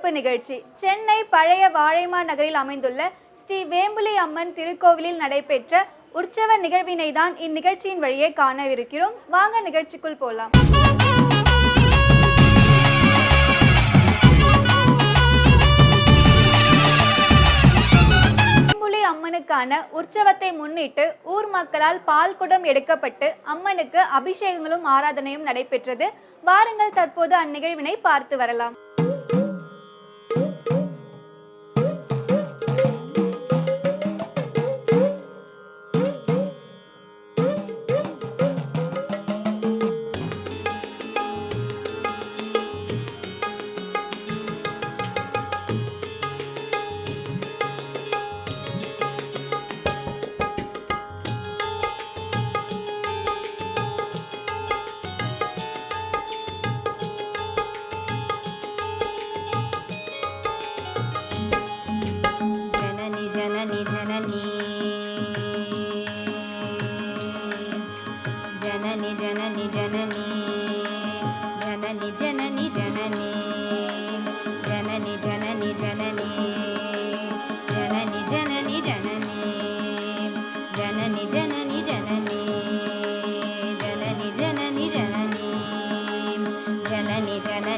சிறப்பு நிகழ்ச்சி. சென்னை பழைய வாழைமா நகரில் அமைந்துள்ள ஸ்ரீ வேம்புலி அம்மன் திருக்கோவிலில் நடைபெற்ற உற்சவ நிகழ்வினை தான் இந்நிகழ்ச்சியின் வழியே காணவிருக்கிறோம். வாங்க நிகழ்ச்சிக்குள் போலாம். வேம்புலி அம்மனுக்கான உற்சவத்தை முன்னிட்டு ஊர் மக்களால் பால் குடம் எடுக்கப்பட்டு அம்மனுக்கு அபிஷேகங்களும் ஆராதனையும் நடைபெற்றது. வாருங்கள் தற்போது அந்நிகழ்வினை பார்த்து வரலாம்.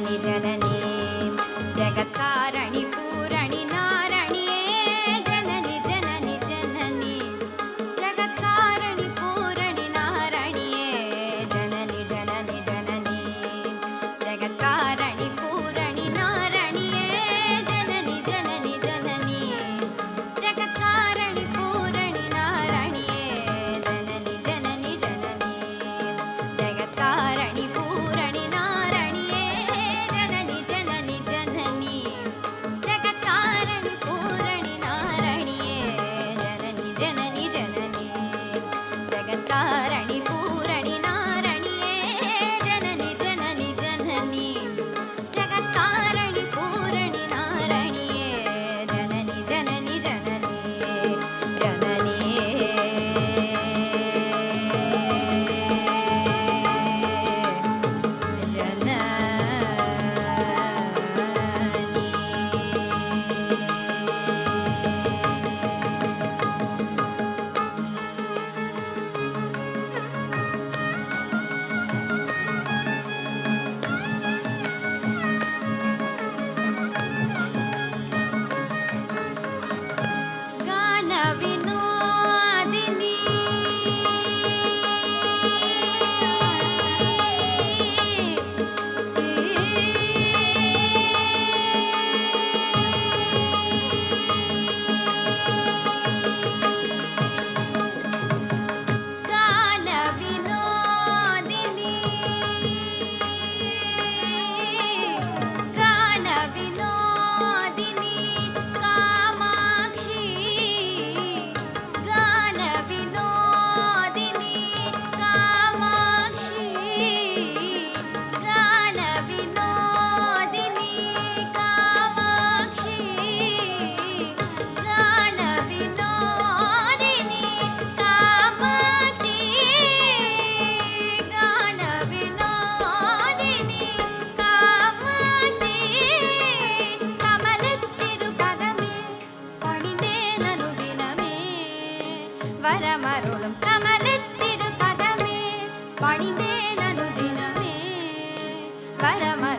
Janani Janani para amar.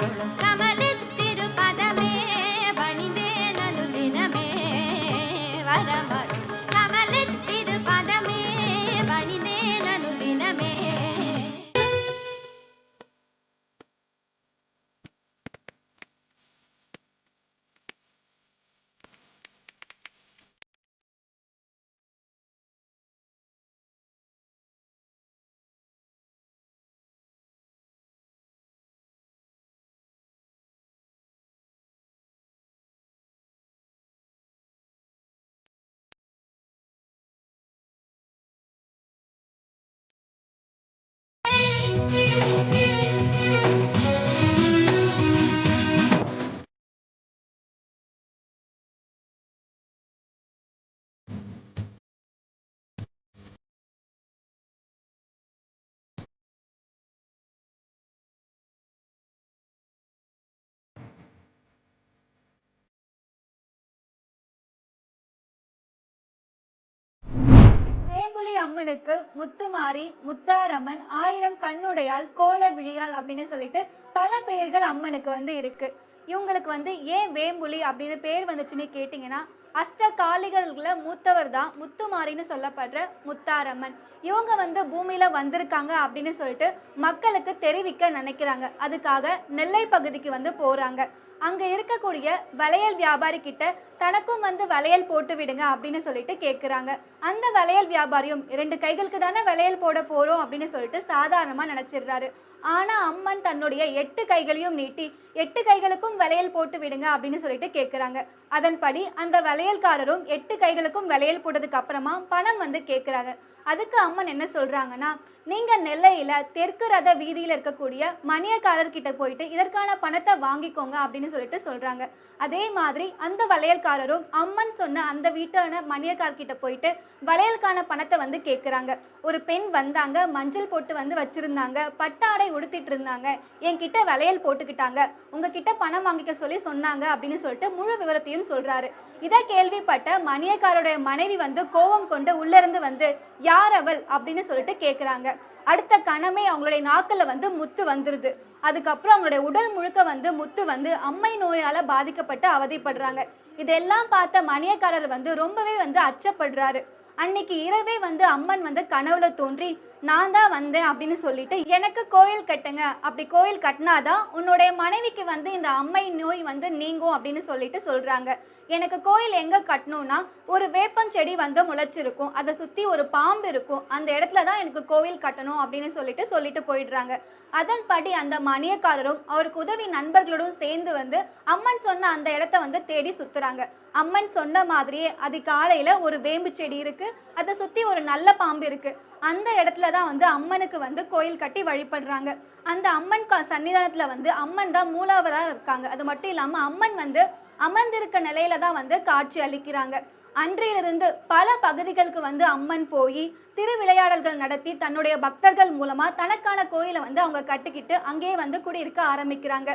அம்மனுக்கு முத்துமாரி முத்தாரம்மன் ஆயிரம் கண்ணுடையாள் கோல விழியாள் அப்படின்னு சொல்லிட்டு பல பெயர்கள் அம்மனுக்கு வந்து இருக்கு. இவங்களுக்கு வந்து ஏன் வேம்புலி அப்படின்னு பேர் வந்துச்சுன்னு கேட்டிங்கன்னா அஷ்ட காளிகளில் மூத்தவர் தான் முத்துமாரின்னு சொல்லப்படுற முத்தாரம்மன். இவங்க வந்து பூமியில வந்திருக்காங்க அப்படின்னு சொல்லிட்டு மக்களுக்கு தெரிவிக்க நினைக்கிறாங்க. அதுக்காக நெல்லை பகுதிக்கு வந்து போறாங்க. அங்க இருக்கக்கூடிய வளையல் வியாபாரி கிட்ட தனக்கும் வந்து வளையல் போட்டு விடுங்க அப்படின்னு சொல்லிட்டு கேக்குறாங்க. அந்த வளையல் வியாபாரியும் இரண்டு கைகளுக்கு தானே வளையல் போட போறோம் அப்படின்னு சொல்லிட்டு சாதாரணமா நினைச்சிடுறாரு. ஆனா அம்மன் தன்னுடைய எட்டு கைகளையும் நீட்டி எட்டு கைகளுக்கும் வளையல் போட்டு விடுங்க அப்படின்னு சொல்லிட்டு கேக்குறாங்க. அதன்படி அந்த வளையல்காரரும் எட்டு கைகளுக்கும் வளையல் போட்டதுக்கு அப்புறமா பணம் வந்து கேக்குறாங்க. அதுக்கு அம்மன் என்ன சொல்றாங்கன்னா நீங்க நெல்லையில தெற்கு ரத வீதியில இருக்கக்கூடிய மணியக்காரர் கிட்ட போயிட்டு இதற்கான பணத்தை வாங்கிக்கோங்க அப்படின்னு சொல்லிட்டு சொல்றாங்க. அதே மாதிரி அந்த வளையல்காரரும் அம்மன் சொன்ன அந்த வீட்டான மணியக்கார்கிட்ட போயிட்டு வளையலுக்கான பணத்தை வந்து கேட்குறாங்க ஒரு பெண் வந்தாங்க மஞ்சள் போட்டு வந்து வச்சிருந்தாங்க பட்டாடை உடுத்திட்டு இருந்தாங்க. என்கிட்ட வளையல் போட்டுக்கிட்டாங்க. உங்ககிட்ட பணம் வாங்கிக்க சொல்லி சொன்னாங்க அப்படின்னு சொல்லிட்டு முழு விவரத்தையும் சொல்றாரு. இதை கேள்விப்பட்ட மணியக்காரோடைய மனைவி வந்து கோபம் கொண்டு உள்ள இருந்து வந்து யார் அவள்? அப்படின்னு சொல்லிட்டு கேட்குறாங்க அடுத்த கணமே அவங்களுடைய நாக்கில் வந்து முத்து வந்துடுது அதுக்கப்புறம் அவங்களுடைய உடல் முழுக்க வந்து முத்து வந்து அம்மை நோயால் பாதிக்கப்பட்டு அவதிப்படுறாங்க. இதெல்லாம் பார்த்த மணியக்காரர் வந்து ரொம்பவே வந்து அச்சப்படுறாரு. அன்னைக்கு இரவே வந்து அம்மன் வந்து கனவுல தோன்றி நான் தான் வந்தேன் அப்படின்னு சொல்லிட்டு எனக்கு கோயில் கட்டுங்க. அப்படி கோயில் கட்டினாதான் உன்னுடைய மனைவிக்கு வந்து இந்த அம்மை நோய் வந்து நீங்கும் அப்படின்னு சொல்லிட்டு சொல்றாங்க. எனக்கு கோயில் எங்க கட்டணும்னா ஒரு வேப்பஞ்செடி வந்து முளைச்சிருக்கும். அதை சுத்தி ஒரு பாம்பு இருக்கும். அந்த இடத்துல தான் எனக்கு கோவில் கட்டணும் அப்படின்னு சொல்லிட்டு சொல்லிட்டு போயிடுறாங்க. அதன்படி அந்த மணியக்காரரும் அவருக்கு உதவி நண்பர்களோடும் சேர்ந்து வந்து அம்மன் சொன்ன அந்த இடத்த வந்து தேடி சுத்துறாங்க. அம்மன் சொன்ன மாதிரியே அது காலையில ஒரு வேம்பு செடி இருக்கு. அதை சுத்தி ஒரு நல்ல பாம்பு இருக்கு. அந்த இடத்துல தான் வந்து அம்மனுக்கு வந்து கோயில் கட்டி வழிபடுறாங்க. அந்த அம்மன் கா- சன்னிதானத்துல வந்து அம்மன் தான் மூலாவரா இருக்காங்க. அது மட்டும் இல்லாமல் அம்மன் வந்து அமர்ந்திருக்க நிலையில தான் வந்து காட்சி அளிக்கிறாங்க. அன்றையிலிருந்து பல பகுதிகளுக்கு வந்து அம்மன் போய் திருவிளையாடல்கள் நடத்தி தன்னுடைய பக்தர்கள் மூலமா தனக்கான கோயிலை வந்து அவங்க கட்டிக்கிட்டு அங்கேயே வந்து குடியிருக்க ஆரம்பிக்கிறாங்க.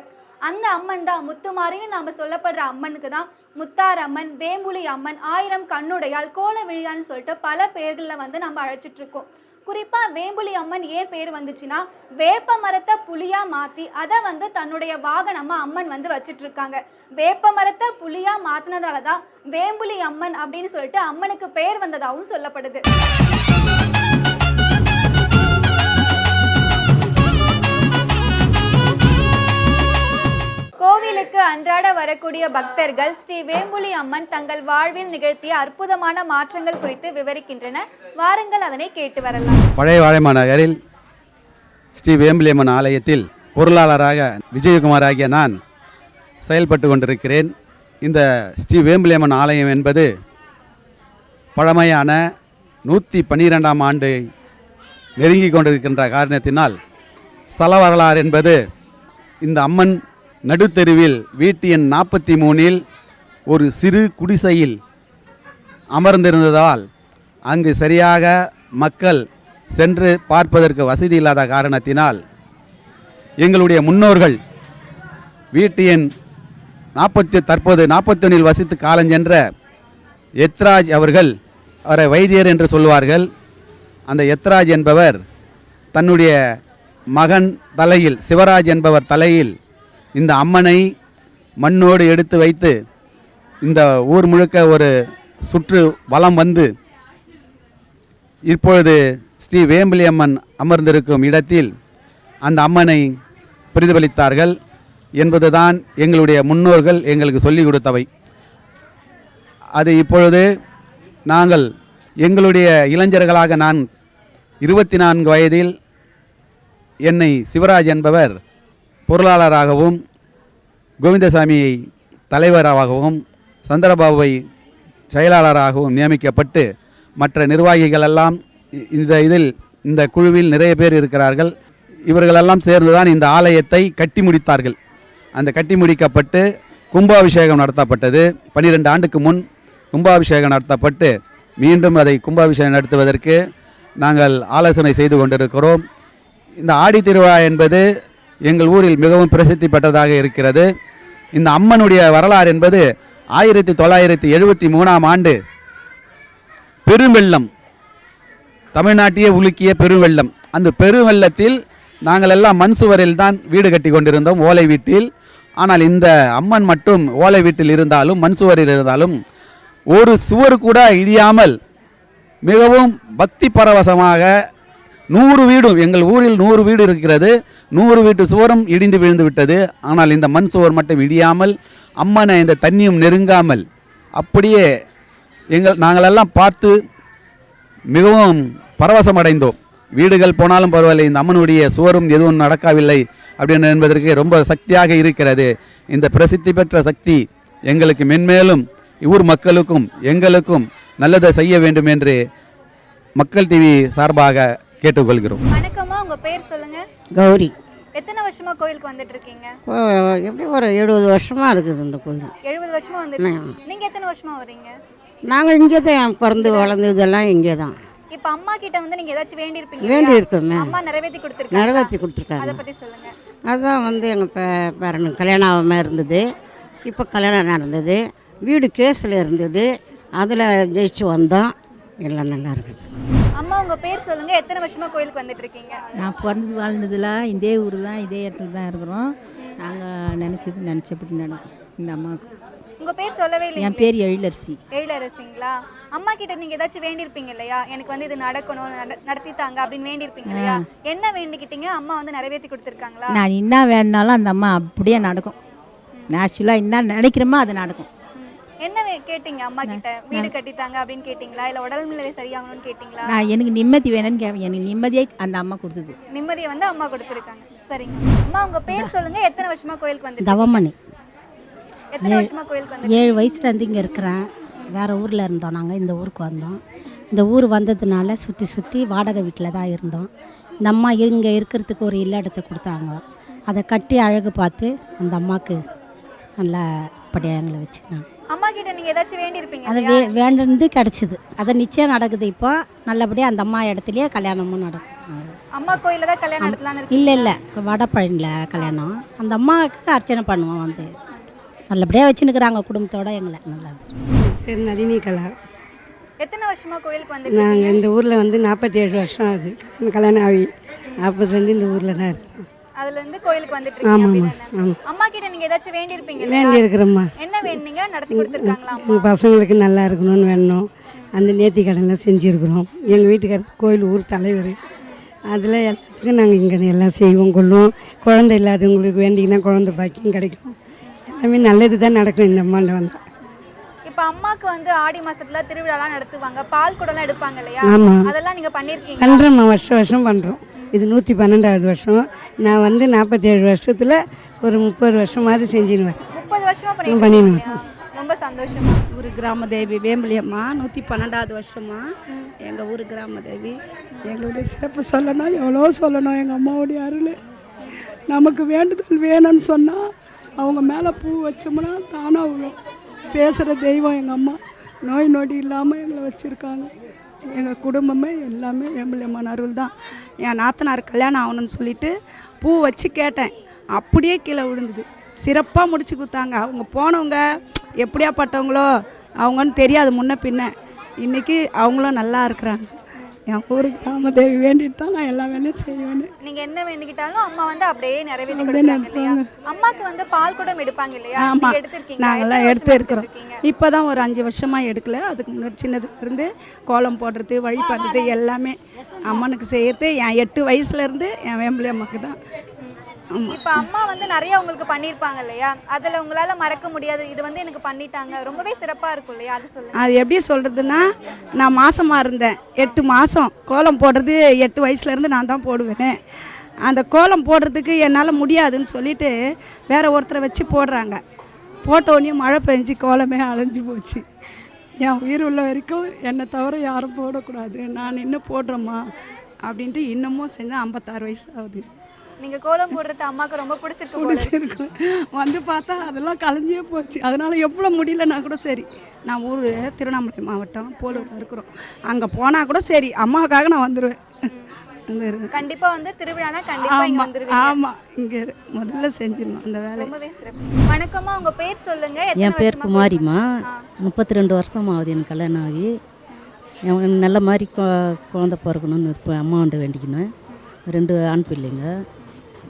அந்த அம்மன் தான் முத்துமாரின்னு நாம சொல்லப்படுற அம்மனுக்கு தான் முத்தார் அம்மன் வேம்புலி அம்மன் ஆயிரம் கண்ணுடையால் கோல விழியான்னு சொல்லிட்டு பல பேர்களில் வந்து நம்ம அழைச்சிட்டு இருக்கோம். குறிப்பா வேம்புலி அம்மன் ஏன் பேர் வந்துச்சுன்னா வேப்ப மரத்தை புலியா மாத்தி அதை வந்து தன்னுடைய வாகனமா அம்மன் வந்து வச்சிட்டு இருக்காங்க வேப்ப மரத்தை புலியா மாத்தினதால தான் வேம்புலி அம்மன் அப்படின்னு சொல்லிட்டு அம்மனுக்கு பேர் வந்ததாகவும் சொல்லப்படுது. வரக்கூடிய பக்தர்கள் ஸ்ரீ வேம்புலி அம்மன் தங்கள் வாழ்வில் நிகழ்த்திய அற்புதமான மாற்றங்கள் குறித்து விவரிக்கின்றனர் வாருங்கள் அதனை கேட்டு வரலாம். பழைய வாழைமா நகரில் ஸ்ரீ வேம்பிலியம்மன் ஆலயத்தில் பொருளாளராக விஜயகுமார் ஆகிய நான் செயல்பட்டு கொண்டிருக்கிறேன். இந்த ஸ்ரீ வேம்பிலியம்மன் ஆலயம் என்பது பழமையான நூற்றி பன்னிரெண்டாம் ஆண்டு நெருங்கி கொண்டிருக்கின்ற காரணத்தினால் ஸ்தல வரலாறு என்பது இந்த அம்மன் நடுத்தெருவில் வீட்டு எண் நாற்பத்தி மூணில் ஒரு சிறு குடிசையில் அமர்ந்திருந்ததால் அங்கு சரியாக மக்கள் சென்று பார்ப்பதற்கு வசதி இல்லாத காரணத்தினால் எங்களுடைய முன்னோர்கள் வீட்டு எண் நாற்பத்தி தற்போது நாற்பத்தொன்னில் வசித்து காலஞ்சென்ற எத்ராஜ் அவர்கள் அவரை வைத்தியர் என்று சொல்வார்கள். அந்த எத்ராஜ் என்பவர் தன்னுடைய மகன் தலையில் சிவராஜ் என்பவர் தலையில் இந்த அம்மனை மண்ணோடு எடுத்து வைத்து இந்த ஊர் முழுக்க ஒரு சுற்று வலம் வந்து இப்பொழுது ஸ்ரீ வேம்பிலி அம்மன் அமர்ந்திருக்கும் இடத்தில் அந்த அம்மனை பிரதிபலித்தார்கள் என்பதுதான் எங்களுடைய முன்னோர்கள் எங்களுக்கு சொல்லிக் கொடுத்தவை. அது இப்பொழுது நாங்கள் எங்களுடைய இளைஞர்களாக நான் இருபத்தி நான்கு வயதில் என்னை சிவராஜ் என்பவர் பொருளாளராகவும் கோவிந்தசாமியை தலைவராகவும் சந்திரபாபுவை செயலாளராகவும் நியமிக்கப்பட்டு மற்ற நிர்வாகிகள் எல்லாம் இ- இந்த இதில் இந்த குழுவில் நிறைய பேர் இருக்கிறார்கள். இவர்களெல்லாம் சேர்ந்துதான் இந்த ஆலயத்தை கட்டி முடித்தார்கள். அந்த கட்டி முடிக்கப்பட்டு கும்பாபிஷேகம் நடத்தப்பட்டது. பன்னிரெண்டு ஆண்டுக்கு முன் கும்பாபிஷேகம் நடத்தப்பட்டு மீண்டும் அதை கும்பாபிஷேகம் நடத்துவதற்கு நாங்கள் ஆலோசனை செய்து கொண்டிருக்கிறோம். இந்த ஆடி திருவிழா என்பது எங்கள் ஊரில் மிகவும் பிரசித்தி பெற்றதாக இருக்கிறது. இந்த அம்மனுடைய வரலாறு என்பது ஆயிரத்தி தொள்ளாயிரத்தி எழுபத்தி மூணாம் ஆண்டு பெருவெள்ளம். தமிழ்நாட்டையே உலுக்கிய பெருவெள்ளம். அந்த பெருவெள்ளத்தில் நாங்கள் எல்லாம் மண் சுவரில் தான் வீடு கட்டி கொண்டிருந்தோம் ஓலை வீட்டில். ஆனால் இந்த அம்மன் மட்டும் ஓலை வீட்டில் இருந்தாலும் மண் சுவரில் இருந்தாலும் ஒரு சுவர் கூட இடியாமல் மிகவும் பக்தி பரவசமாக நூறு வீடும் எங்கள் ஊரில் நூறு வீடு இருக்கிறது. நூறு வீட்டு சுவரும் இடிந்து விழுந்து விட்டது. ஆனால் இந்த மண் சுவர் மட்டும் இடியாமல் அம்மனை இந்த தண்ணியும் நெருங்காமல் அப்படியே எங்கள் நாங்களெல்லாம் பார்த்து மிகவும் பரவசமடைந்தோம். வீடுகள் போனாலும் பரவாயில்லை இந்த அம்மனுடைய சுவரும் எதுவும் நடக்கவில்லை அப்படின்னு என்பதற்கு ரொம்ப சக்தியாக இருக்கிறது. இந்த பிரசித்தி பெற்ற சக்தி எங்களுக்கு மென்மேலும் ஊர் மக்களுக்கும் எங்களுக்கும் நல்லதை செய்ய வேண்டும் என்று மக்கள் டிவி சார்பாக கேட்டுக்கொள்கிறோம். வணக்கம்மா உங்க பேர் சொல்லுங்க. கௌரி. எத்தனை வருஷமா கோயிலுக்கு வந்துட்டு இருக்கீங்க? எப்படி ஒரு எழுபது வருஷமாக இருக்குது இந்த கோயில். எழுபது வருஷமா வந்துட்டு நீங்க எத்தனை வருஷமா வர்றீங்க? நாங்கள் இங்கே தான் பிறந்து வளர்ந்ததெல்லாம் இங்கே தான். இப்ப அம்மா கிட்ட வந்து நீங்க ஏதாச்சும் வேண்டி இருப்பீங்க வேண்டி இருக்கோமே அம்மா நிறைவேத்தி கொடுத்துருக்காங்க. நிறைவேற்றி அதை கொடுத்துருக்காங்க பத்தி சொல்லுங்க. அதுதான் வந்து எங்கள் பேரனுக்கு கல்யாணம் ஆகாமல் இருந்தது. இப்போ கல்யாணம் நடந்தது. வீடு கேஸில் இருந்தது. அதில் ஜெயிச்சு வந்தோம். எல்லாம் நல்லா இருக்குது. அம்மா உங்க பேர் சொல்லுங்க. எத்தனை வருஷமா கோயிலுக்கு வந்துட்டு இருக்கீங்க நான் பிறந்தது வாழ்ந்ததுலாம் இதே ஊர் தான் இதே இடத்துல தான் இருக்கிறோம். நாங்கள் நினச்சது நினச்சபடி நடம் இந்த அம்மாவுக்கு. உங்க பேர் சொல்லவே என் இல்லையா பேர் எழிலரசி. எழிலரசிங்களா? அம்மா கிட்ட நீங்க ஏதாச்சும் வேண்டியிருப்பீங்க இல்லையா? எனக்கு வந்து இது நடக்கணும் நட- நடத்தி தாங்க அப்படின்னு வேண்டியிருப்பீங்க இல்லையா? என்ன வேண்டிக்கிட்டீங்க? அம்மா வந்து நிறைவேத்தி கொடுத்துருக்காங்களா? நான் என்ன வேணுனாலும் அந்த அம்மா அப்படியே நடக்கும். நேச்சுரலாக என்ன நினைக்கிறோமோ அது நடக்கும். என்ன கேட்டீங்க அம்மா கிட்ட வீடு கட்டித்தாங்க அப்படின்னு கேட்டீங்களா? இல்ல உடல்நிலை சரியாகணும்னு கேட்டீங்களா? நான் எனக்கு நிம்மதி வேணும்னு கேட்பேன் எனக்கு நிம்மதியை அந்த அம்மா கொடுத்தது. நிம்மதியை வந்து அம்மா கொடுத்துருக்காங்க. சரிங்க. அம்மா உங்க பேர் சொல்லுங்க. எத்தனை வருஷமா கோயிலுக்கு வந்து தவமணி. எத்தனை வருஷமா கோயிலுக்கு வந்து ஏழு வயசுலேருந்து இங்கே இருக்கிறேன். வேறு ஊரில் இருந்தோம் நாங்கள் இந்த ஊருக்கு வந்தோம். இந்த ஊர் வந்ததுனால சுற்றி சுற்றி வாடகை வீட்டில் தான் இருந்தோம். இந்த அம்மா இங்கே இருக்கிறதுக்கு ஒரு இல்ல இடத்த கொடுத்தாங்க. அதை கட்டி அழகு பார்த்து அந்த அம்மாவுக்கு நல்லா படியாக எங்களை வச்சுக்கினாங்க. அம்மா கிட்ட நீங்க ஏதாச்சும் வேண்டியிருப்பீங்க அது வே வேண்டது கிடச்சிது. அது நிச்சயம் நடக்குது இப்போ. நல்லபடியாக அந்த அம்மா இடத்துலையே கல்யாணமும் நடக்கும் அம்மா கோயில்ல தான் கல்யாணம் நடத்தலாம்னு இல்லை இல்லை. வடப்பழனியில் கல்யாணம். அந்த அம்மாவுக்கு அர்ச்சனை பண்ணுவோம் வந்து. நல்லபடியாக வச்சுன்னுக்குறாங்க குடும்பத்தோட எங்களை. நல்லா பேர் நளினி கலா எத்தனை வருஷமா கோயிலுக்கு வந்து நாங்கள் இந்த ஊரில் வந்து நாற்பத்தி ஏழு வருஷம் ஆகுது. கல்யாணம் கல்யாணம் ஆகி அப்போதுலேருந்து இந்த ஊரில் தான் இருக்கிறோம் அதுல இருந்து கோயிலுக்கு வந்துட்டு ஆமாம்மா? ஆமாம் அம்மா கிட்ட நீங்க ஏதாச்சும் வேண்டியிருப்பீங்க வேண்டி இருக்கிறோம்மா என்ன வேணுங்க நடத்தி கொடுத்துருக்காங்களா எங்கள் பசங்களுக்கு நல்லா இருக்கணும்னு வேணும். அந்த நேர்த்தி கடன்லாம் செஞ்சுருக்குறோம். எங்கள் வீட்டுக்காரர் கோயில் ஊர் தலைவர். அதில் எல்லாத்துக்கும் நாங்கள் இங்கே எல்லாம் செய்வோம் கொள்வோம். குழந்தை இல்லாதவங்களுக்கு வேண்டிங்கன்னா குழந்தை பாக்கியம் கிடைக்கும். எல்லாமே நல்லது தான் நடக்கும் இந்த அம்மாண்ட வந்தால் இப்ப அம்மாக்கு வந்து ஆடி மாசத்துல திருவிழாலாம் நடத்துவாங்க. பால் குடம்லாம் எடுப்பாங்க இல்லையா? ஆமாம் அதெல்லாம் நீங்க பண்ணிருக்கீங்க பண்ணுறோம்மா வருஷம் வருஷம் பண்ணுறோம் இது நூற்றி பன்னெண்டாவது வருஷம். நான் வந்து நாற்பத்தேழு வருஷத்தில் ஒரு முப்பது வருஷமாவது செஞ்சுன்னு வரேன். முப்பது வருஷமா பண்ணிட்டு பண்ணின்னு இருக்கீங்க. ரொம்ப சந்தோஷமா? ஊர் கிராம தேவி வேம்பலியம்மா நூற்றி பன்னெண்டாவது வருஷமா. எங்கள் ஊர் கிராம தேவி எங்களுடைய சிறப்பு சொல்லணும் எவ்வளோ சொல்லணும் எங்கள் அம்மாவுடைய அருள். நமக்கு வேண்டுதல் வேணும்னு சொன்னால் அவங்க மேலே பூ வச்சோம்னா தானாக விழும். பேசுகிற தெய்வம் எங்கள் அம்மா. நோய் நொடி இல்லாமல் எங்களை வச்சுருக்காங்க. எங்கள் குடும்பமே எல்லாமே வேம்பலியம்மன் அருள் தான். என் நாத்தனார் கல்யாணம் ஆகணும்னு சொல்லிட்டு பூ வச்சு கேட்டேன். அப்படியே கீழே விழுந்தது. சிறப்பாக முடிச்சு கொடுத்தாங்க. அவங்க போனவங்க எப்படியாப்பட்டவங்களோ அவங்கன்னு தெரியாது முன்ன பின்ன. இன்றைக்கி அவங்களும் நல்லா இருக்கிறாங்க. என் ஊருக்கு ராமதேவி வேண்டிட்டு தான் நான் எல்லா வேலையும் செய்வேன் நீங்க என்ன வேண்டிக்கிட்டாலும் அம்மா வந்து அப்படியே நிறைவேற்றி இல்லையா? அம்மாக்கு வந்து பால் குடம் எடுப்பாங்க இல்லையா? நீங்க எடுத்திருக்கீங்க நாங்கள்லாம் எத்தனை எடுத்து வருஷமா இருக்கிறோம் எடுத்திருக்கீங்க? இப்போ தான் ஒரு அஞ்சு வருஷமாக எடுக்கல. அதுக்கு முன்னாடி சின்னதுல இருந்து கோலம் போடுறது வழிபடுறது எல்லாமே அம்மனுக்கு செய்கிறது என் எட்டு வயசுலேருந்து என் வேம்பலி அம்மாவுக்கு தான் இப்ப அம்மா வந்து நிறைய உங்களுக்கு பண்ணிருப்பாங்க இல்லையா? அதுல உங்களால மறக்க முடியாது. இது வந்து எனக்கு பண்ணிட்டாங்க. ரொம்பவே சிறப்பா இருக்கும் இல்லையா? அது சொல்லுங்க. அது எப்படி சொல்கிறதுன்னா நான் மாசமாக இருந்தேன். எட்டு மாதம் கோலம் போடுறது எட்டு வயசுலேருந்து நான் தான் போடுவேன். அந்த கோலம் போடுறதுக்கு என்னால் முடியாதுன்னு சொல்லிட்டு வேற ஒருத்தரை வச்சு போடுறாங்க. போட்ட உடனே மழை பெஞ்சு கோலமே அலைஞ்சு போச்சு. என் உயிர் உள்ள வரைக்கும் என்னை தவிர யாரும் போடக்கூடாது. நான் இன்னும் போடுறேம்மா அப்படின்ட்டு இன்னமும் செஞ்சு ஐம்பத்தாறு வயசு ஆகுது. நீங்க கோலம் போடுறது அம்மாக்கு ரொம்ப பிடிச்சிருக்கு. பிடிச்சிருக்கும் வந்து பார்த்தா அதெல்லாம் கலைஞ்சே போச்சு. அதனால் எவ்வளோ முடியலன்னா கூட சரி. நான் ஊர் திருவண்ணாமலை மாவட்டம் போலூரில் இருக்கிறோம். அங்கே போனால் கூட சரி. அம்மாவுக்காக நான் வந்துடுவேன் வந்துடுவேன் கண்டிப்பா வந்து திருவிழானா கண்டிப்பா இங்க ஆமாம் வந்துருவீங்க. ஆமாம் இங்கே முதல்ல செஞ்சிடணும் அந்த சிறப்பு. வணக்கம்மா உங்க பேர் சொல்லுங்க. எத்தனை என் பேர் குமாரிம்மா. முப்பத்தி ரெண்டு வருஷம் ஆகுது எனக்கு கல்யாணம் ஆகி நல்ல மாதிரி கொ- குழந்த பிறக்கணும்னு இப்போ அம்மாண்ட வேண்டிக்கணும் ரெண்டு ஆண் பிள்ளைங்க.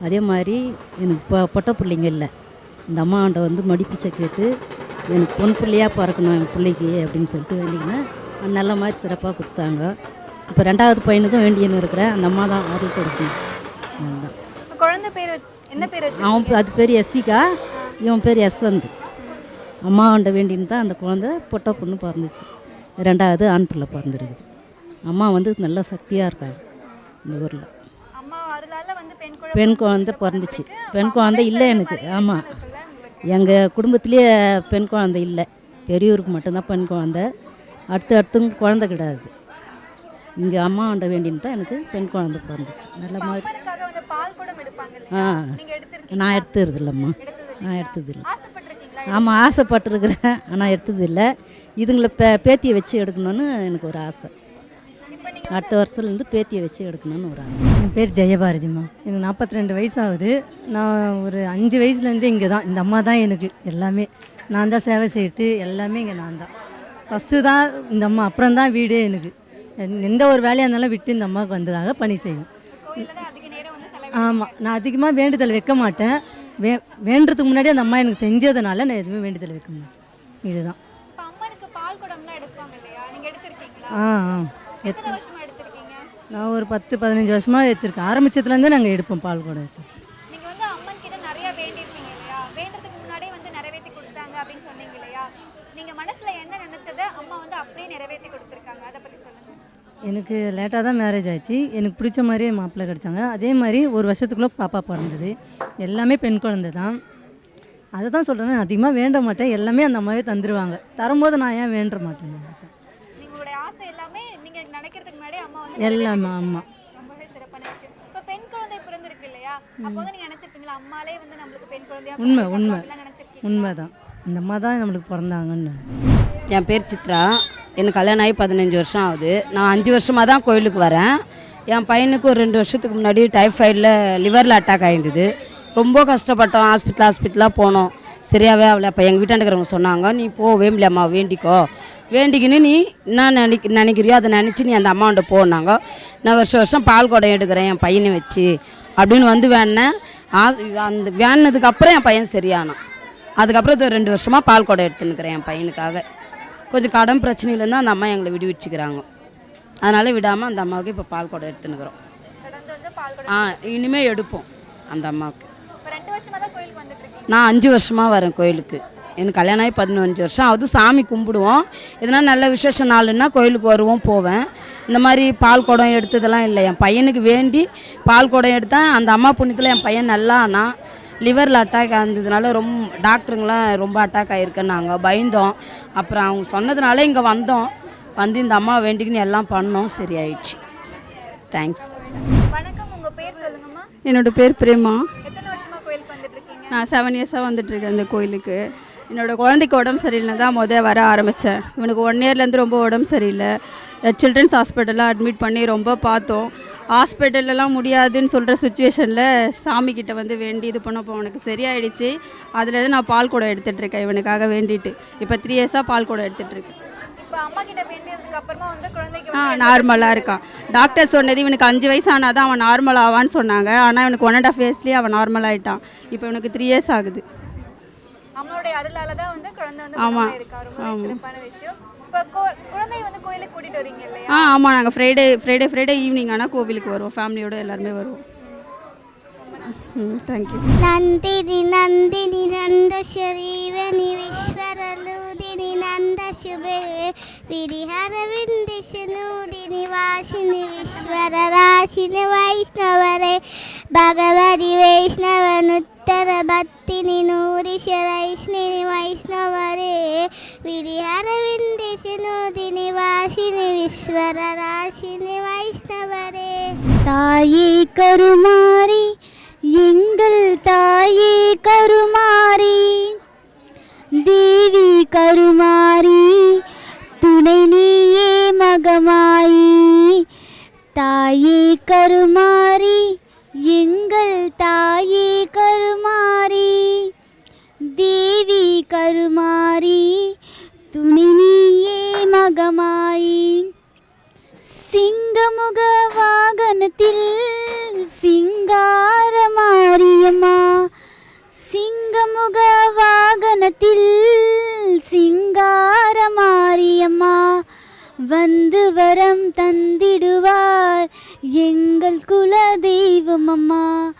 அதே மாதிரி எனக்கு இப்போ பொட்டை பிள்ளைங்க இல்லை. இந்த அம்மாண்ட வந்து மடிப்பிச்சை கேட்டு எனக்கு பொன் பிள்ளையாக பிறக்கணும் என் பிள்ளைக்கு அப்படின்னு சொல்லிட்டு வேண்டிக்கினேன் அது நல்ல மாதிரி சிறப்பாக கொடுத்தாங்க. இப்போ ரெண்டாவது பையனுக்கும் வேண்டியன்னு இருக்கிறேன். அந்த அம்மா தான் அருள் கொடுக்கணும் அதுதான் குழந்தை பேர் என்ன பேர் அவன் பே- அது பேர் எஸ்விகா இவன் பேர் யஸ்வந்த். அம்மாவண்ட வேண்டின்னு தான் அந்த குழந்தை பொட்டை பொண்ணு பிறந்துச்சு. ரெண்டாவது ஆண் பிள்ளை பிறந்திருக்குது. அம்மா வந்து நல்லா சக்தியாக இருக்காங்க. இந்த ஊரில். பெண் குழந்தை பிறந்துச்சு. பெண் குழந்தை இல்லை எனக்கு. ஆமாம் எங்கள் குடும்பத்திலேயே பெண் குழந்தை இல்லை. பெரியவருக்கு மட்டும்தான் பெண் குழந்தை. அடுத்து அடுத்தவங்க குழந்தை கிடையாது. இங்கே அம்மா அம்மாவண்ட வேண்டின்னு தான் எனக்கு பெண் குழந்தை பிறந்துச்சு. நல்ல மாதிரி. ஆ. நான் எடுத்தது இல்லைம்மா நான் எடுத்தது இல்லை ஆமாம் ஆசைப்பட்டிருக்கிறேன். ஆனால் எடுத்தது இல்லை இதுங்களை பே பேத்தியை வச்சு எடுக்கணும்னு எனக்கு ஒரு ஆசை. அடுத்த வருஷத்துலேருந்து பேத்தியை வச்சு எடுக்கணும்னு ஒரு ஆசை. என் பேர் ஜெயபாரதிம்மா. எனக்கு நாற்பத்தி ரெண்டு வயசு ஆகுது நான் ஒரு அஞ்சு வயசுலேருந்து இங்கே தான். இந்த அம்மா தான் எனக்கு எல்லாமே. நான் தான் சேவை செய்கிறது. எல்லாமே இங்கே நான் தான். ஃபஸ்ட்டு தான் இந்த அம்மா. அப்புறம் தான் வீடே எனக்கு. எந்த- எந்த ஒரு வேலையாக இருந்தாலும் விட்டு இந்த அம்மாவுக்கு வந்ததாக பணி செலவு ஆமாம். நான் அதிகமாக வேண்டுதல் வைக்க மாட்டேன். வே வேண்டுறதுக்கு முன்னாடி அந்த அம்மா எனக்கு செஞ்சதுனால நான் எதுவுமே வேண்டுதல் வைக்க மாட்டேன். இதுதான். ஆ ஆ. எத் எத்தனை நான் ஒரு பத்து பதினஞ்சு வருஷமாக எடுத்திருக்கேன். ஆரம்பிச்சதுலேருந்து நாங்கள் எடுப்போம் பால் கூட. எடுத்து நீங்க வந்து அம்மன் கிட்ட நிறைய வேண்டியிருக்கீங்க இல்லையா? வேண்டதுக்கு முன்னாடியே வந்து நிறைவேற்றி கொடுத்தாங்க அப்படின்னு சொன்னீங்க இல்லையா? நீங்க மனசுல என்ன நினைச்சதை அம்மா வந்து அப்படியே நிறைவேற்றி கொடுத்துருக்காங்க. அதை பத்தி சொல்லுங்க. எனக்கு லேட்டாக தான் மேரேஜ் ஆச்சு. எனக்கு பிடிச்ச மாதிரியே மாப்பிள்ளை கிடச்சாங்க. அதே மாதிரி ஒரு வருஷத்துக்குள்ளே பாப்பா பிறந்தது. எல்லாமே பெண் குழந்தை தான். அதை தான் சொல்கிறேன் அதிகமாக வேண்ட மாட்டேன். எல்லாமே அந்த அம்மாவே தந்துடுவாங்க தரும்போது நான் ஏன் வேண்ட மாட்டேன்? பெண் குழந்தையா உண்மை உண்மை. அப்படிலாம் நினைச்சிருக்கீங்க உண்மை தான் இந்த அம்மா தான் நம்மளுக்கு பிறந்தாங்கன்னு என் பேர் சித்ரா. எனக்கு கல்யாணம் ஆகி பதினஞ்சு வருஷம் ஆகுது. நான் அஞ்சு வருஷமாக தான் கோயிலுக்கு வரேன். என் பையனுக்கு ஒரு ரெண்டு வருஷத்துக்கு முன்னாடி டைஃபாய்டில் லிவரில் அட்டாக் ஆயிருந்தது. ரொம்ப கஷ்டப்பட்டோம். ஹாஸ்பிட்டல் ஹாஸ்பிட்டலாக போனோம். சரியாகவே ஆகல அப்போ எங்கள் வீட்டாண்ட இருக்கிறவங்க சொன்னாங்க நீ போ வேம்பலியம்மா வேண்டிக்கோ. வேண்டிக்கின்னு நீ என்ன நினைக்க நினைக்கிறியோ அதை நினச்சி நீ அந்த அம்மாண்ட போனாங்க. நான் வருஷம் வருஷம் பால் குடம் எடுக்கிறேன் என் பையனை வச்சு அப்படின்னு வந்து வேணேன் அந்த அப்புறம் என் பையன் சரியானான் அதுக்கப்புறம் இது ரெண்டு வருஷமாக பால் குடம் எடுத்துன்னுக்கிறேன் என் பையனுக்காக. கொஞ்சம் கடன் பிரச்சனையிலேருந்து அந்த அம்மா எங்களை விடுவிச்சுக்கிறாங்க. அதனால் விடாமல் அந்த அம்மாவுக்கு இப்போ பால் குடம் எடுத்துன்னுக்குறோம். ஆ இனிமேல் எடுப்போம் அந்த அம்மாவுக்கு. நான் அஞ்சு வருஷமாக வரேன் கோயிலுக்கு. எனக்கு கல்யாணம் ஆகி பதினஞ்சு வருஷம். ஆகுது சாமி கும்பிடுவோம். எதனா நல்ல விசேஷ நாளுன்னா கோயிலுக்கு வருவோம் போவேன். இந்த மாதிரி பால் குடம் எடுத்ததெல்லாம் இல்லை. என் பையனுக்கு வேண்டி பால் குடம் எடுத்தேன் அந்த அம்மா புண்ணியத்தில் என் பையன் நல்லா ஆனான் லிவரில் அட்டாக் ஆனதுனால ரொம்ப டாக்டருங்களாம் ரொம்ப அட்டாக் ஆகிருக்குன்னாங்க பயந்தோம். அப்புறம் அவங்க சொன்னதுனால இங்கே வந்தோம். வந்து இந்த அம்மா வேண்டிக்கின்னு எல்லாம் பண்ணோம். சரியாயிடுச்சு. தேங்க்ஸ் வணக்கம். உங்க பேர் சொல்லுங்கம்மா. என்னோட பேர் பிரேமா. நான் செவன் இயர்ஸாக வந்துட்டுருக்கேன் இந்த கோயிலுக்கு. என்னோட குழந்தைக்கு உடம்பு சரியில்லைன்னு தான் முதல் வர ஆரம்பித்தேன். இவனுக்கு ஒன் இயர்லேருந்து ரொம்ப உடம்பு சரியில்லை. சில்ட்ரன்ஸ் ஹாஸ்பிட்டலில் அட்மிட் பண்ணி ரொம்ப பார்த்தோம். ஹாஸ்பிட்டல்லாம் முடியாதுன்னு சொல்கிற சுச்சுவேஷனில் சாமி கிட்ட வந்து வேண்டி இது பண்ணப்போ அவனுக்கு சரியாயிடுச்சு. அதுலேருந்து நான் பால் குடம் எடுத்துகிட்ருக்கேன் இவனுக்காக வேண்டிட்டு. இப்போ த்ரீ இயர்ஸாக பால் குடம் எடுத்துகிட்ருக்கேன் இப்போ அம்மா கிட்ட வேண்டியதுக்கு அப்புறமா வந்து குழந்தைக்கு ஆ நார்மலாக இருக்கான். டாக்டர் சொன்னது இவனுக்கு அஞ்சு வயசு ஆனால் தான் அவன் நார்மல் ஆவான்னு சொன்னாங்க. ஆனால் இவனுக்கு ஒன் அண்ட் ஆஃப் இயர்ஸ்லேயே அவன் நார்மல் ஆகிட்டான் இப்போ இவனுக்கு த்ரீ இயர்ஸ் ஆகுது. அம்மாவுடைய அருளால தான் வந்து குழந்தை வந்து ஆமா இருக்கா ரொம்ப சிறப்பான விஷயம் ஆ ஆமாம் நாங்கள் ஃப்ரைடே ஃப்ரைடே ஃப்ரைடே ஈவினிங் ஆனால் கோவிலுக்கு வருவோம் ஃபேமிலியோட எல்லாருமே வருவோம் ம் தேங்க்யூ நந்தினி நந்தினி நந்த ஸ்ரீவனி വിശ്വരലൂതിനി നന്ദശുഭേ വിരിഹരവിന്ദിശനൂടിനി വാശിനി വിശ്വരരാശിനി വൈഷ്ണവരെ ഭഗവതി വൈഷ്ണവനുത്തര ഭക്തി స్థితినిను ఋషరైష్ణిని వైష్ణవరే విరిహర విందేశను దిని వాసిని విశ్వర రాశిని வைஷ்ணவரே. தாயே கருமாறி எங்கள் தாயே கருமாறி. தேவி கருமாறி துணை நீயே மகமாயி. தாயே கருமாறி எங்கள் தாயே கரு தேவி கருமாரி துணை மகமாயி. சிங்கமுக வாகனத்தில் சிங்கார மாரியம்மா. சிங்கமுக வாகனத்தில் சிங்கார மாரியம்மா. வந்து வரம் தந்திடுவார் எங்கள் குல தெய்வம் அம்மா.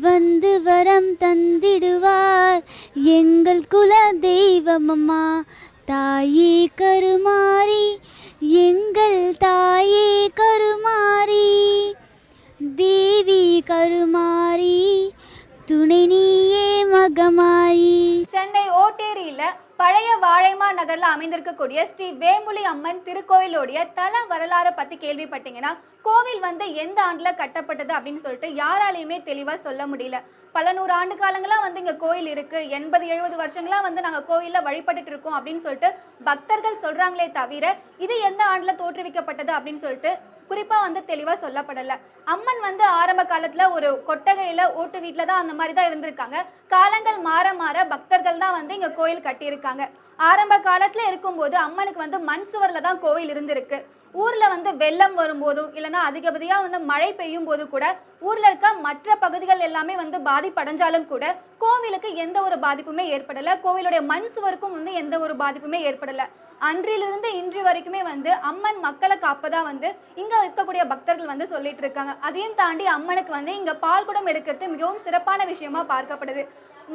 வந்து வரம் தந்திடுவார் எங்கள் குல தெய்வமம்மா தாயே கருமாறி எங்கள் தாயே கருமாறி. தேவி கருமாறி துணை நீயே மகமாயி சென்னை ஓட்டேரியில பழைய வாழைமா நகர்ல அமைந்திருக்கக்கூடிய ஸ்ரீ வேம்புலி அம்மன் திருக்கோயிலுடைய தல வரலாறை பத்தி கேள்விப்பட்டீங்கன்னா கோவில் வந்து எந்த ஆண்டுல கட்டப்பட்டது அப்படின்னு சொல்லிட்டு யாராலையுமே தெளிவா சொல்ல முடியல. பல நூறு ஆண்டு காலங்களாக வந்து இங்கே கோயில் இருக்குது எண்பது எழுபது வருஷங்களா வந்து நாங்கள் கோயிலில் வழிபட்டுட்டு இருக்கோம் அப்படின்னு சொல்லிட்டு பக்தர்கள் சொல்கிறாங்களே தவிர இது எந்த ஆண்டில் தோற்றுவிக்கப்பட்டது அப்படின்னு சொல்லிட்டு குறிப்பா வந்து தெளிவா சொல்லப்படல. அம்மன் வந்து ஆரம்ப காலத்துல ஒரு கொட்டகையில ஓட்டு வீட்டில் தான் அந்த மாதிரி தான் இருந்திருக்காங்க. காலங்கள் மாற மாற பக்தர்கள் தான் வந்து இங்க கோயில் கட்டியிருக்காங்க. ஆரம்ப காலத்துல இருக்கும்போது அம்மனுக்கு வந்து மண் சுவர்ல தான் கோயில் இருந்திருக்கு. ஊர்ல வந்து வெள்ளம் வரும்போதும் இல்லைன்னா அதிகபதியா வந்து மழை பெய்யும் போது கூட ஊர்ல இருக்க மற்ற பகுதிகள் எல்லாமே வந்து பாதிப்படைஞ்சாலும் கூட கோவிலுக்கு எந்த ஒரு பாதிப்புமே ஏற்படல. கோவிலுடைய மண் சுவருக்கும் வந்து எந்த ஒரு பாதிப்புமே ஏற்படல. அன்றிலிருந்து இன்று வரைக்குமே வந்து அம்மன் மக்களை காப்பதா வந்து இங்க இருக்கக்கூடிய பக்தர்கள் வந்து சொல்லிட்டு இருக்காங்க. அதையும் தாண்டி அம்மனுக்கு வந்து இங்க பால் குடம் எடுக்கிறது மிகவும் சிறப்பான விஷயமா பார்க்கப்படுது.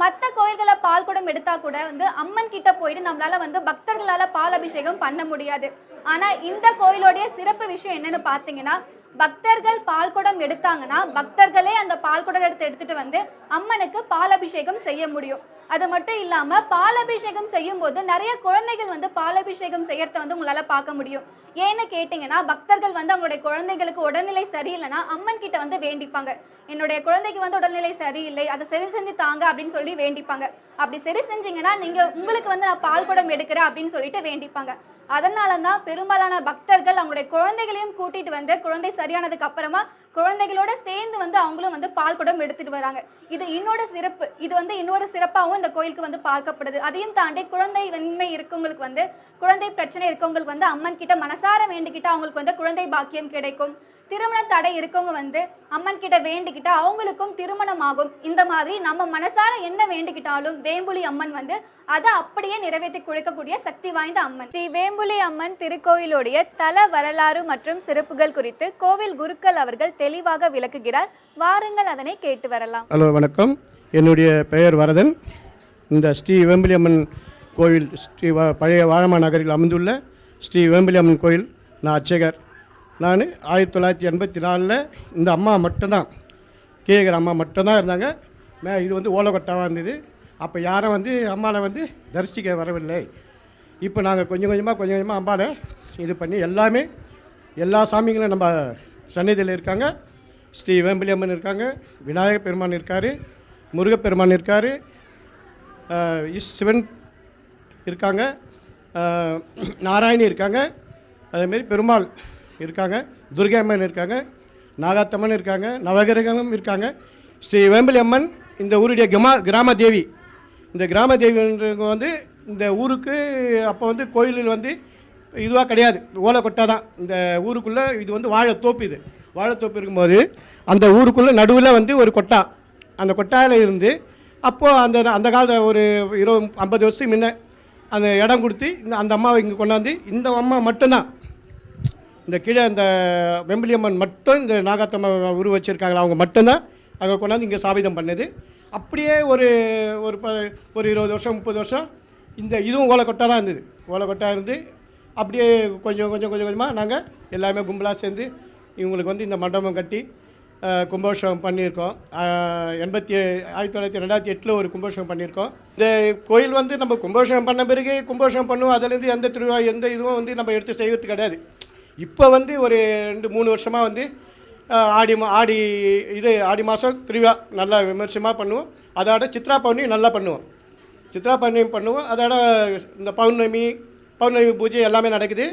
மற்ற கோயில்களை பால் குடம் எடுத்தா கூட வந்து அம்மன் கிட்ட போயிட்டு நம்மளால வந்து பக்தர்களால பால் அபிஷேகம் பண்ண முடியாது. ஆனா இந்த கோயிலோடைய சிறப்பு விஷயம் என்னன்னு பாத்தீங்கன்னா பக்தர்கள் பால் குடம் எடுத்தாங்கன்னா பக்தர்களே அந்த பால் குடம் எடுத்து எடுத்துட்டு வந்து அம்மனுக்கு பால் அபிஷேகம் செய்ய முடியும். அது மட்டும் இல்லாம பால் அபிஷேகம் செய்யும் போது நிறைய குழந்தைகள் வந்து பால் அபிஷேகம் செய்யறத வந்து உங்களால பார்க்க முடியும். ஏன்னு கேட்டிங்கன்னா பக்தர்கள் வந்து அவங்களுடைய குழந்தைகளுக்கு உடல்நிலை சரியில்லைன்னா அம்மன் கிட்ட வந்து வேண்டிப்பாங்க. என்னுடைய குழந்தைக்கு வந்து உடல்நிலை சரியில்லை அதை சரி செஞ்சு தாங்க அப்படின்னு சொல்லி வேண்டிப்பாங்க. அப்படி சரி செஞ்சீங்கன்னா நீங்க உங்களுக்கு வந்து நான் பால் குடம் எடுக்கிறேன் அப்படின்னு சொல்லிட்டு வேண்டிப்பாங்க. அதனால தான் பெரும்பாலான பக்தர்கள் அவங்களுடைய குழந்தைகளையும் கூட்டிட்டு வந்து குழந்தை சரியானதுக்கு அப்புறமா குழந்தைகளோட சேர்ந்து வந்து அவங்களும் வந்து பால் குடம் எடுத்துட்டு வராங்க. இது இன்னோட சிறப்பு. இது வந்து இன்னொரு சிறப்பாகவும் இந்த கோயிலுக்கு வந்து பார்க்கப்படுது. அதையும் தாண்டி குழந்தை வெண்மை இருக்கவங்களுக்கு வந்து குழந்தை பிரச்சனை இருக்கவங்களுக்கு வந்து அம்மன் கிட்ட மனசார வேண்டிக்கிட்டு அவங்களுக்கு வந்து குழந்தை பாக்கியம் கிடைக்கும். திருமண தடை இருக்கவங்க வந்து அம்மன் கிட்ட வேண்டிக்கிட்டா அவங்களுக்கும் திருமணம் ஆகும் இந்த மாதிரி நம்ம மனசார என்ன வேண்டிக்கிட்டாலும் வேம்புலி அம்மன் வந்து அதை அப்படியே நிறைவேற்றி கொடுக்கக்கூடிய சக்தி வாய்ந்த அம்மன். ஸ்ரீ வேம்புலி அம்மன் திருக்கோயிலுடைய தல வரலாறு மற்றும் சிறப்புகள் குறித்து கோவில் குருக்கள் அவர்கள் தெளிவாக விளக்குகிறார். வாருங்கள் அதனை கேட்டு வரலாம். ஹலோ வணக்கம். என்னுடைய பெயர் வரதன். இந்த ஸ்ரீ வேம்பலியம்மன் கோயில் ஸ்ரீ வா பழைய வாழமா நகரில் அமைந்துள்ள ஸ்ரீ வேம்பலியம்மன் கோயில் நான் அர்ச்சகர். நான் ஆயிரத்தி தொள்ளாயிரத்தி எண்பத்தி நாலில் இந்த அம்மா மட்டும்தான். கேட்குற அம்மா மட்டும்தான் இருந்தாங்க. மே இது வந்து ஓலகொட்டாவாக இருந்தது. அப்போ யாரும் வந்து அம்மாவை வந்து தரிசிக்க வரவில்லை. இப்போ நாங்கள் கொஞ்சம் கொஞ்சமாக கொஞ்சம் கொஞ்சமாக அம்பாவை இது பண்ணி எல்லாமே எல்லா சாமிகளும் நம்ம சந்நிதியில் இருக்காங்க. ஸ்ரீ வேம்பலியம்மன் இருக்காங்க. விநாயகர் பெருமான் இருக்கார். முருகப்பெருமான் இருக்கார். இஸ் சிவன் இருக்காங்க. நாராயணி இருக்காங்க. அதேமாரி பெருமாள் இருக்காங்க துர்கை அம்மன் இருக்காங்க நாகாத்தம்மன் இருக்காங்க நவகிரகம் இருக்காங்க. ஸ்ரீ வேம்பலி அம்மன் இந்த ஊருடைய கிரமா கிராம தேவி இந்த கிராம தேவின்றவங்க வந்து இந்த ஊருக்கு அப்போ வந்து கோயிலில் வந்து இதுவாக கிடையாது ஓலை கொட்டை தான் இந்த ஊருக்குள்ளே இது வந்து வாழைத்தோப்பு இது. வாழைத்தோப்பு இருக்கும்போது அந்த ஊருக்குள்ளே நடுவில் வந்து ஒரு கொட்டா. அந்த கொட்டாயில் இருந்து அப்போது அந்த அந்த காலத்தில் ஒரு இருபது ஐம்பது வருஷம் முன்ன அந்த இடம் கொடுத்து இந்த அந்த அம்மாவை இங்கே கொண்டாந்து இந்த அம்மா மட்டும்தான். இந்த கீழே இந்த வெம்பிலியம்மன் மட்டும் இந்த நாகாத்தம்மா உருவ வச்சுருக்காங்களா அவங்க மட்டும்தான் அங்கே கொண்டாந்து இங்கே சாபிதம் பண்ணது. அப்படியே ஒரு ஒரு ப ஒரு இருபது வருஷம் முப்பது வருஷம் இந்த இதுவும் ஓலைக்கொட்டா தான் இருந்தது. ஓலைக்கொட்டா இருந்து அப்படியே கொஞ்சம் கொஞ்சம் கொஞ்சம் கொஞ்சமாக நாங்கள் எல்லாமே கும்பலாக சேர்ந்து இவங்களுக்கு வந்து இந்த மண்டபம் கட்டி கும்பாபிஷேகம் பண்ணியிருக்கோம். எண்பத்தி ஆயிரத்தி தொள்ளாயிரத்தி ரெண்டாயிரத்தி எட்டில் ஒரு கும்பாபிஷேகம் பண்ணியிருக்கோம். இந்த கோயில் வந்து நம்ம கும்பாபிஷேகம் பண்ண பிறகு கும்பாபிஷேகம் பண்ணுவோம். அதுலேருந்து எந்த திருவிழா எந்த இதுவும் வந்து நம்ம எடுத்து செய்வது கிடையாது. இப்போ வந்து ஒரு ரெண்டு மூணு வருஷமாக வந்து ஆடி மா ஆடி இது ஆடி மாதம் திருவிழா நல்லா விமர்சனமாக பண்ணுவோம். அதோட சித்ரா பௌர்ணமி நல்லா பண்ணுவோம். சித்ரா பௌர்ணமி பண்ணுவோம். அதோட இந்த பௌர்ணமி பௌர்ணமி பூஜை எல்லாமே நடக்குது.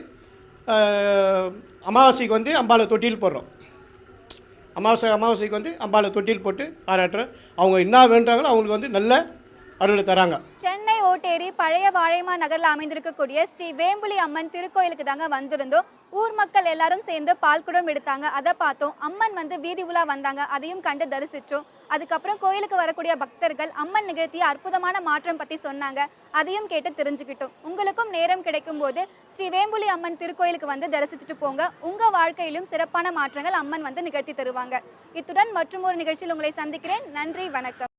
அமாவாசைக்கு வந்து அம்பாளை தொட்டியில் போடுறோம். அமாவாசை அமாவாசைக்கு வந்து அம்பாளை தொட்டியில் போட்டு ஆராட்டுற அவங்க என்ன வேண்டாங்களோ அவங்களுக்கு வந்து நல்ல அருளை தராங்க. சென்னை ஓட்டேரி பழைய வாழைமா நகரில் அமைந்திருக்கக்கூடிய ஸ்ரீ வேம்புலி அம்மன் திருக்கோயிலுக்கு தாங்க வந்திருந்தோம். ஊர் மக்கள் எல்லாரும் சேர்ந்து பால்குடம் எடுத்தாங்க. அதை பார்த்தோம். அம்மன் வந்து வீதி உலா வந்தாங்க. அதையும் கண்டு தரிசிச்சோம். அதுக்கப்புறம் கோயிலுக்கு வரக்கூடிய பக்தர்கள் அம்மன் நிகழ்த்திய அற்புதமான மாற்றம் பற்றி சொன்னாங்க. அதையும் கேட்டு தெரிஞ்சுக்கிட்டோம். உங்களுக்கும் நேரம் கிடைக்கும் போது ஸ்ரீ வேம்புலி அம்மன் திருக்கோயிலுக்கு வந்து தரிசிச்சுட்டு போங்க. உங்க வாழ்க்கையிலும் சிறப்பான மாற்றங்கள் அம்மன் வந்து நிகழ்த்தி தருவாங்க. இத்துடன் மற்றும் ஒரு நிகழ்ச்சியில் உங்களை சந்திக்கிறேன். நன்றி வணக்கம்.